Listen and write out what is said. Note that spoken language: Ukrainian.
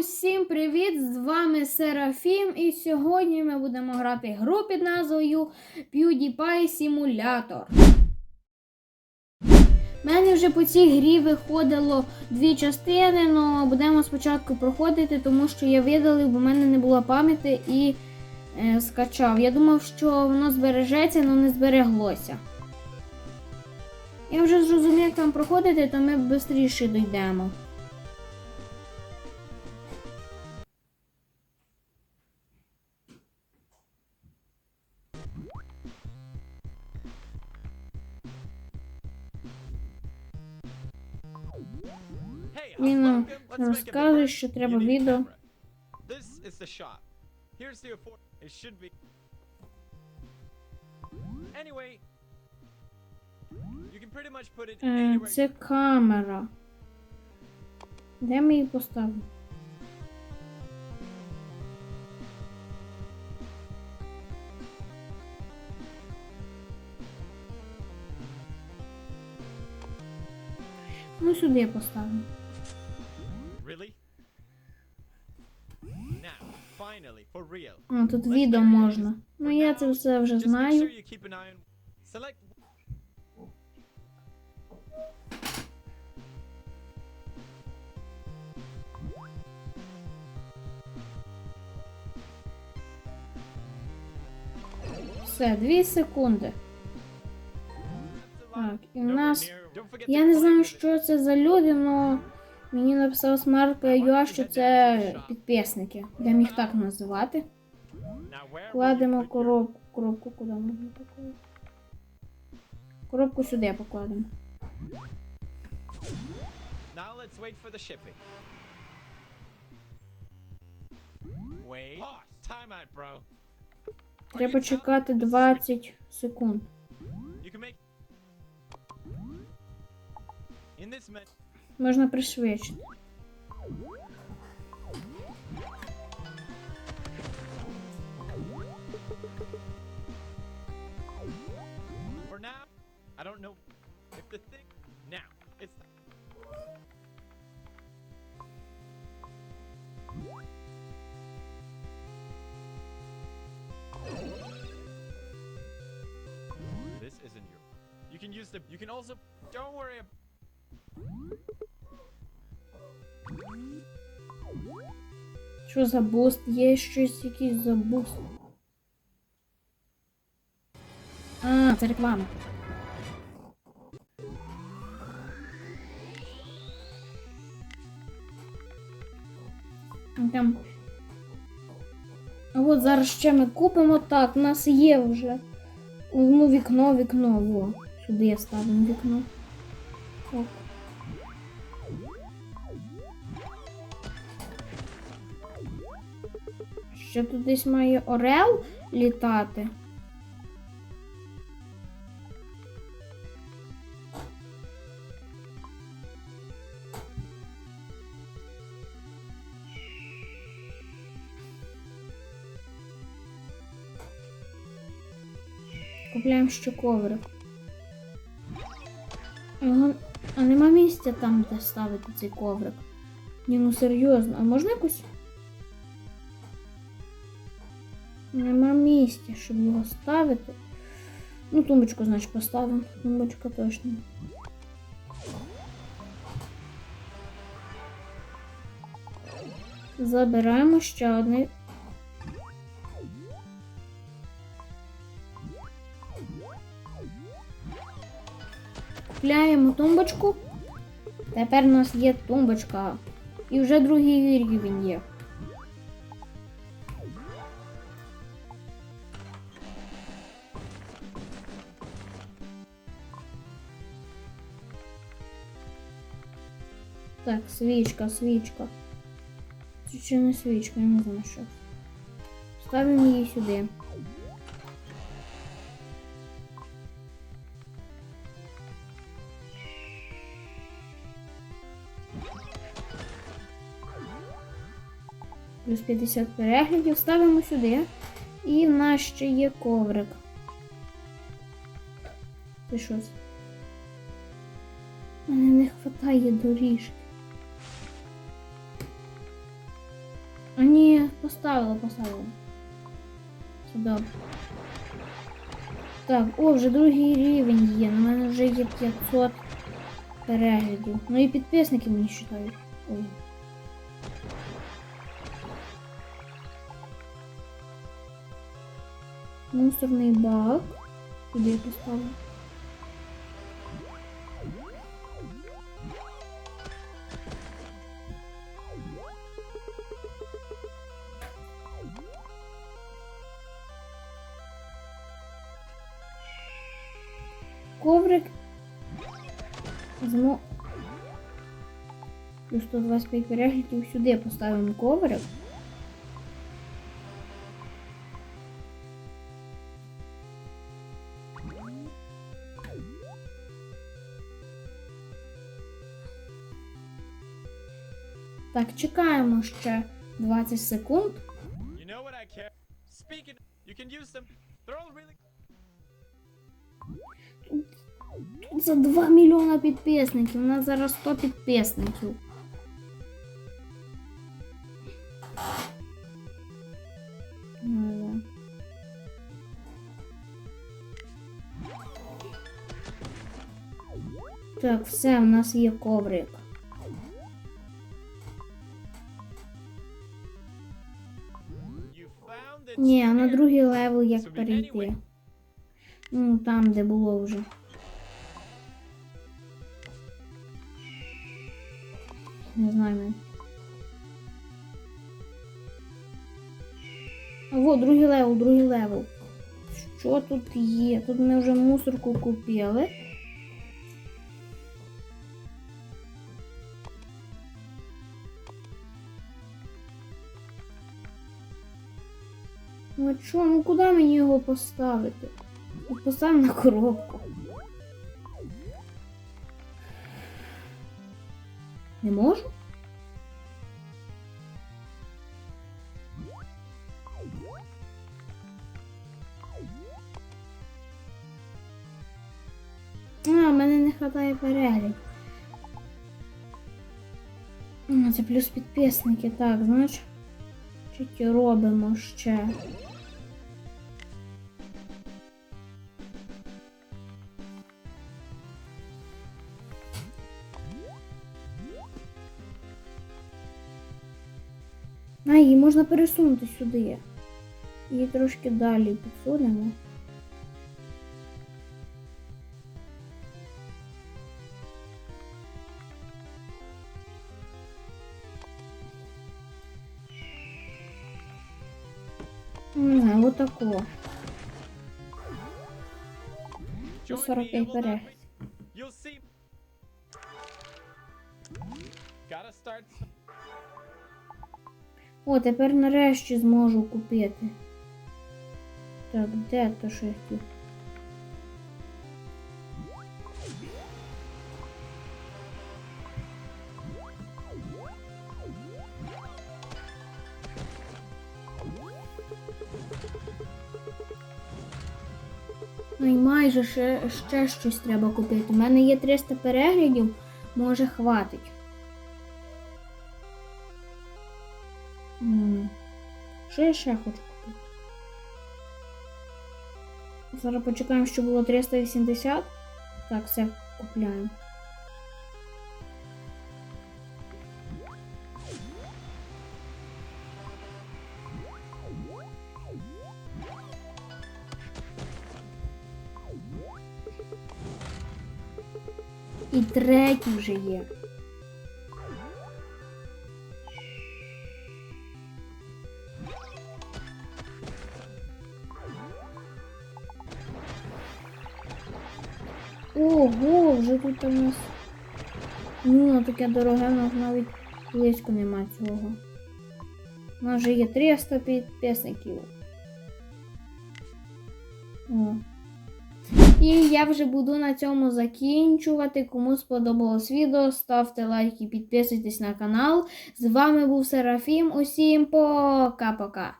Усім привіт! З вами Серафім, і сьогодні ми будемо грати гру під назвою PewDiePie Simulator. У мене вже по цій грі виходило дві частини, але будемо спочатку проходити, тому що я видалив, бо в мене не було пам'яті і е, скачав. Я думав, що воно збережеться, але не збереглося. Я вже зрозумів, як там проходити, то ми швидше дійдемо. Pretty much put it Е, anywhere. Це камера. Де ми її поставимо? Ну, сюди поставимо. Really? Now, finally, for real. А, тут відео можна. Ну, я це все вже знаю. Select. Все, дві секунди. Так, і в нас. Я не знаю, що це за люди, але мені написав Юа, що це підписники. Будемо їх так називати. Кладемо коробку. Коробку куди можна покласти? Коробку сюди покладемо. Now let's wait for the shipping. Wait. Time out, bro. Треба чекати telling- This is 20 секунд. You can make. In this Можна пришвидшити. for now, I don't know if the thing. Now, it's. This isn't your. You can use the. You can also. Don't worry. Що за буст? Є щось якийсь за буст. А, це реклама. Там. А от зараз ще ми купимо так, у нас є вже. Ну, вікно, вікно, во. Сюди я ставлю вікно. Так. Ще тут десь має орел літати. Купляємо ще коврик. А нема місця там, де ставити цей коврик. Ні, ну серйозно, а можна якось Нема місця, щоб його ставити. Ну, тумбочку, значить, поставимо. Тумбочка точно. Забираємо ще одне. Купляємо тумбочку. Тепер у нас є тумбочка. І вже другий рівень є. Так, свічка, свічка. Це ще не свічка, я не знаю що. Ставимо її сюди. Плюс 50 переглядів ставимо сюди. І в нас ще є коврик. Це щось. Мене не вистачає доріжки. поставила, поставила. Все добре. Так, о, вже другий рівень є. На мене вже є 500 переглядів. Ну і підписники мені вважають. Ой. Мусорний бак. Куди я поставлю? Коврик. Змо... Плюс 125 переглядів сюди поставимо коврик. Так, чекаємо ще 20 секунд. За 2 мільйона підписників. У нас зараз 100 підписників. Ну. Так, все, у нас є коврик. Ні, на другий левел як перейти. Ну, там, де було вже. Не знаю. А вот, другий левел, другий левел. Що тут є? Тут ми вже мусорку купили. Ну чо, ну куди мені його поставити? Ну, Постав на коробку. Не можу? А, мене не вистачає переглядів. Це плюс підписники, так, значить. Чуть робимо ще. А, її можна пересунути сюди. Її трошки далі підсунемо. Не знаю, вот такого. Join me 45 and О, тепер нарешті зможу купити. Так, де то що я хотів? Ну і майже ще, ще щось треба купити. У мене є 300 переглядів, може хватить. Що я ще хочу купити? Зараз почекаємо, що було 380. Так, все купляємо. І третій вже є. Ого, вже тут у нас. Ну, таке дороге, у нас навіть близько нема цього. У нас вже є 300 підписників. О. І я вже буду на цьому закінчувати. Кому сподобалось відео, ставте лайки, підписуйтесь на канал. З вами був Серафім. Усім пока-пока.